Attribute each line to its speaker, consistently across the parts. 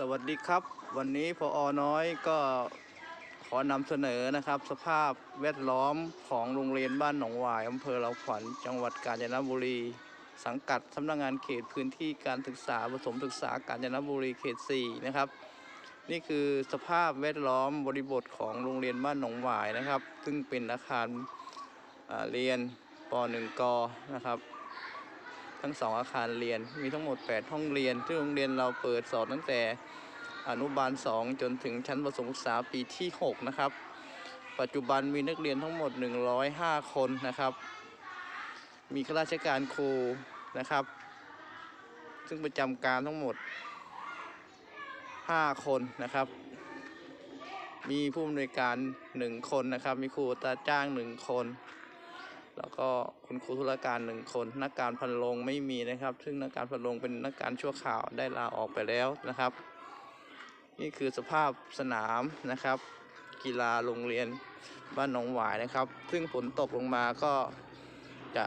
Speaker 1: สวัสดีครับ วันนี้พออน้อยก็ขอนำเสนอนะครับ สภาพแวดล้อมของโรงเรียนบ้านหนองหวายอำเภอเราขวัญจังหวัดกาญจนบุรี สังกัดสำนักงานเขตพื้นที่การศึกษาประถมศึกษากาญจนบุรีเขต 4 นะครับ นี่คือสภาพแวดล้อมบริบทของโรงเรียนบ้านหนองหวายนะครับ ซึ่งเป็นอาคารเรียนป .1 กนะครับ ทั้งสองอาคารเรียน มีทั้งหมด 8 ห้องเรียนซึ่งโรงเรียนเราเปิดสอนตั้งแต่อนุบาล 2 จนถึงชั้นประถมศึกษาปีที่ 6 นะครับ ปัจจุบันมีนักเรียนทั้งหมด 105 คนนะครับ มีข้าราชการครูนะครับ ซึ่งประจำการทั้งหมด 5 คนนะครับ มีผู้อำนวยการ 1 คนนะครับ มีครูตาจ้าง 1 คน แล้วก็คุณครูธุรการหนึ่งคนนักการพันโรงไม่มีนะครับ ซึ่งนักการพันโรงเป็นนักการชั่วข่าวได้ลาออกไปแล้วนะครับ นี่คือสภาพสนามนะครับ กีฬาโรงเรียนบ้านหนองหวายนะครับ ซึ่งฝนตกลงมาก็จะ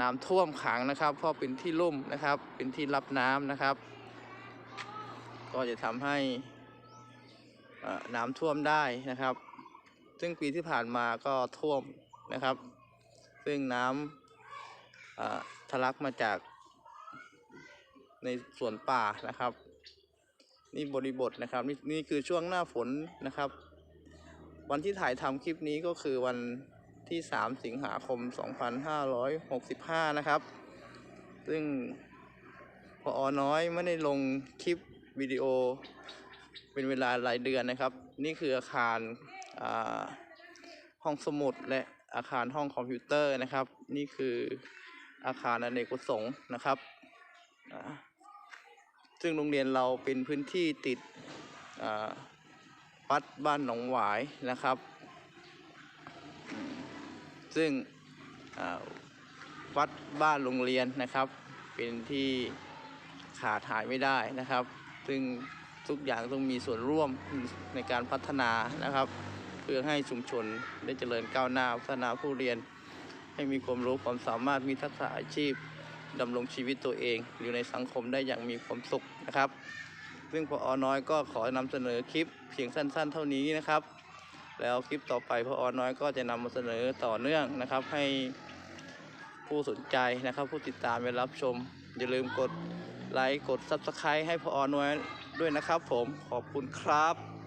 Speaker 1: น้ำท่วมขังนะครับ เพราะเป็นที่ลุ่มนะครับ เป็นที่รับน้ำนะครับ ก็จะทำให้น้ำท่วมได้นะครับ ซึ่งปีที่ผ่านมาก็ท่วมนะครับ ซึ่งน้ำเอ่อทะลักมาจากในสวนป่านะครับ นี่บริบทนะครับนี่นี่คือช่วงหน้าฝนนะครับ วันที่ถ่ายทำคลิปนี้ก็คือวันที่ 3 สิงหาคม 2565 นะครับ ซึ่งพออน้อยไม่ได้ลงคลิปวิดีโอเป็นเวลาหลายเดือนนะครับ นี่คืออาคารห้องสมุดและ อาคารห้องคอมพิวเตอร์นะครับ นี่คืออาคารอเนกประสงค์นะครับซึ่งโรงเรียนเราเป็นพื้นที่ติดวัดบ้านหนองหวายนะครับ ซึ่งวัดบ้านโรงเรียนนะครับ เป็นที่ขาดหายไม่ได้นะครับ ซึ่งทุกอย่างต้องมีส่วนร่วมในการพัฒนานะครับ พื่อให้ชุมชนได้เจริญก้าวหน้าพัฒนาผู้เรียน ให้มีความรู้ความสามารถมีทักษะอาชีพดำรงชีวิตตัวเอง อยู่ในสังคมได้อย่างมีความสุขนะครับ ซึ่งพออน้อยก็ขอนำเสนอคลิปเพียงสั้น ๆ เท่านี้นะครับ แล้วคลิปต่อไปพออน้อยก็จะนำมาเสนอต่อเนื่องนะครับ ให้ผู้สนใจนะครับ ผู้ติดตามไปรับชม อย่าลืมกดไลค์กด Subscribe ให้พออน้อยด้วยนะครับ ผมขอบคุณครับ